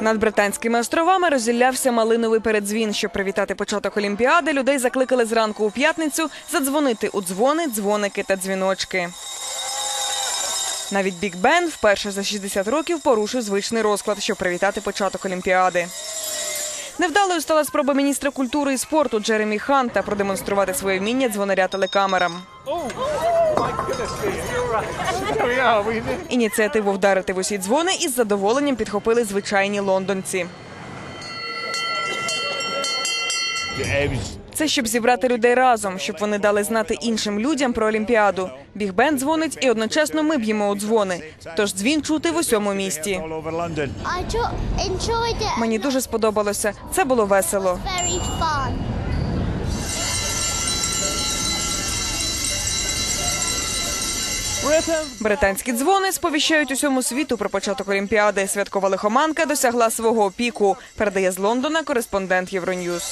Над британськими островами розіллявся малиновий передзвін. Щоб привітати початок Олімпіади, людей закликали зранку у п'ятницю задзвонити у дзвони, дзвоники та дзвіночки. Навіть Біг Бен вперше за 60 років порушив звичний розклад, щоб привітати початок Олімпіади. Невдалою стала спроба міністра культури і спорту Джеремі Ханта продемонструвати своє вміння дзвонаря телекамерам. Ініціативу вдарити в усі дзвони із задоволенням підхопили звичайні лондонці. Це щоб зібрати людей разом, щоб вони дали знати іншим людям про Олімпіаду. Біг Бен дзвонить і одночасно ми б'ємо у дзвони. Тож дзвін чути в усьому місті. Мені дуже сподобалося. Це було весело. Британські дзвони сповіщають усьому світу про початок Олімпіади. Святкова лихоманка досягла свого піку. Передає з Лондона кореспондент Євроньюз.